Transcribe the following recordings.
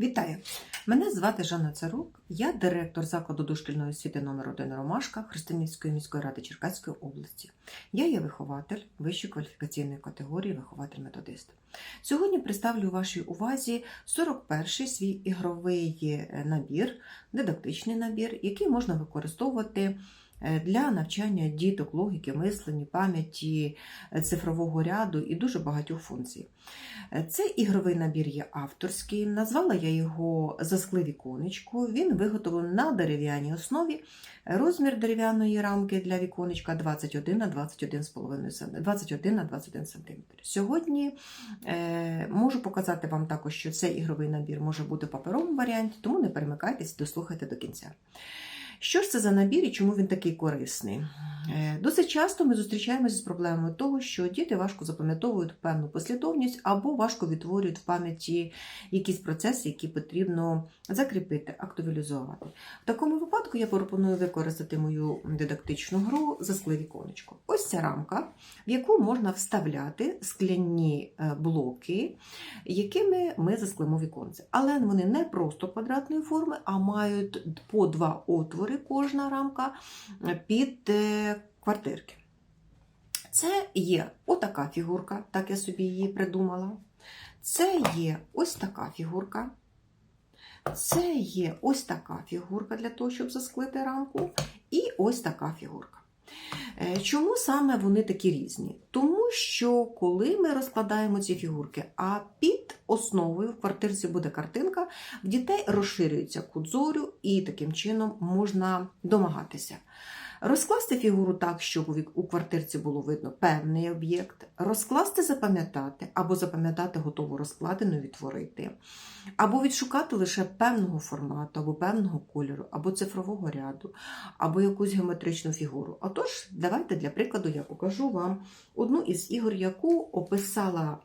Вітаю! Мене звати Жанна Царук, я директор закладу дошкільної освіти номер 1 Ромашка Христинівської міської ради Черкаської області. Я є вихователь вищої кваліфікаційної категорії вихователь-методист. Сьогодні представлю вашій увазі 41-й свій ігровий е, набір, дидактичний набір, який можна використовувати для навчання діток, логіки, мислення, пам'яті, е, цифрового ряду і дуже багатьох функцій. Е, Цей ігровий набір є авторський. Назвала я його Заскли віконечко. Він виготовлений на дерев'яній основі. Розмір дерев'яної рамки для віконечка 21 на 21,5 21 на 21 см. Сьогодні е, можу показати вам також, що цей ігровий набір може бути в паперовому варіанті, тому не перемикайтесь, дослухайте до кінця. Що ж це за набір і чому він такий корисний? Е, Досить часто ми зустрічаємося з проблемою того, що діти важко запам'ятовують певну послідовність або важко відтворюють в пам'яті якісь процеси, які потрібно закріпити, актуалізувати. В такому випадку я пропоную використати мою дидактичну гру за віконечко. Ось ця рамка, в яку можна вставляти скляні е, блоки, якими ми засклимо віконце. Але вони не просто квадратної форми, а мають по два отвори кожна рамка під е, квартирки. Це є отака фігурка, так я собі її придумала. Це є ось така фігурка. Це є ось така фігурка для того, щоб засклити рамку. І ось така фігурка. Е, Чому саме вони такі різні? Тому що коли ми розкладаємо ці фігурки, а під основою в квартирці буде картинка, в дітей розширюється кут зорю, і таким чином можна домагатися. Розкласти фігуру так, щоб у квартирці було видно певний об'єкт, розкласти, запам'ятати, або запам'ятати готову розкладену, відтворити, або відшукати лише певного формату, або певного кольору, або цифрового ряду, або якусь геометричну фігуру. Отож, давайте для прикладу я покажу вам одну із ігор, яку описала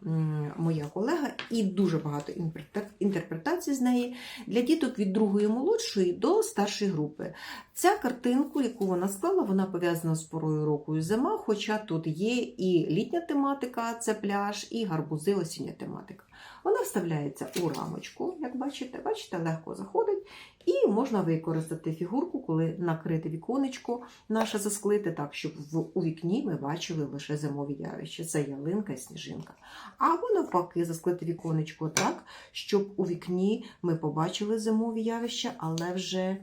моя колега, і дуже багато інтерпре- інтерпретацій з неї для діток від другої молодшої до старшої групи. Ця картинку, яку вона склала, вона пов'язана з порою року і зима, хоча тут є і літня тематика, це пляж, і гарбузи осіння тематика. Вона вставляється у рамочку, як бачите, бачите, легко заходить, і можна використати фігурку, коли накрити віконечко наше засклити так, щоб в, у вікні ми бачили лише зимові явища. Це ялинка і сніжинка. Або навпаки, засклити віконечко так, щоб у вікні ми побачили зимові явища, але вже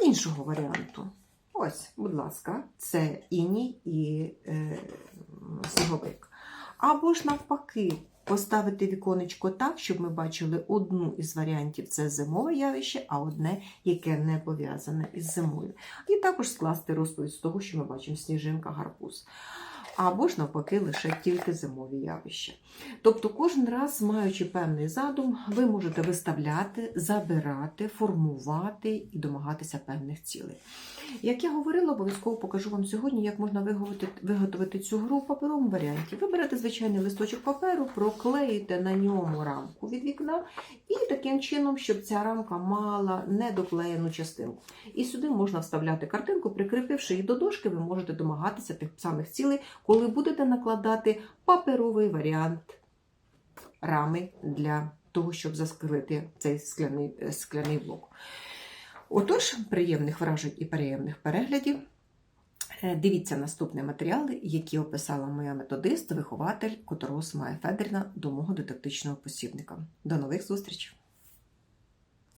іншого варіанту. Ось, будь ласка, це іній і е, сніговик. Або ж навпаки, поставити віконечко так, щоб ми бачили одну із варіантів це зимове явище, а одне, яке не пов'язане із зимою. І також скласти розповідь з того, що ми бачимо сніжинка, гарбуз. Або ж навпаки, лише тільки зимові явища. Тобто, кожен раз, маючи певний задум, ви можете виставляти, забирати, формувати і домагатися певних цілей. Як я говорила, обов'язково покажу вам сьогодні, як можна виготовити, цю гру в паперовому варіанті. Ви берете звичайний листочок паперу, проклеїте на ньому рамку від вікна, і таким чином, щоб ця рамка мала недоклеєну частинку. І сюди можна вставляти картинку, прикріпивши її до дошки, ви можете домагатися тих самих цілей, коли будете накладати паперовий варіант рами для того, щоб заскрити цей скляний, е, скляний блок. Отож, приємних вражень і приємних переглядів. Е, Дивіться наступні матеріали, які описала моя методист, вихователь Которос Майя Федорівна до мого дидактичного посібника. До нових зустрічей!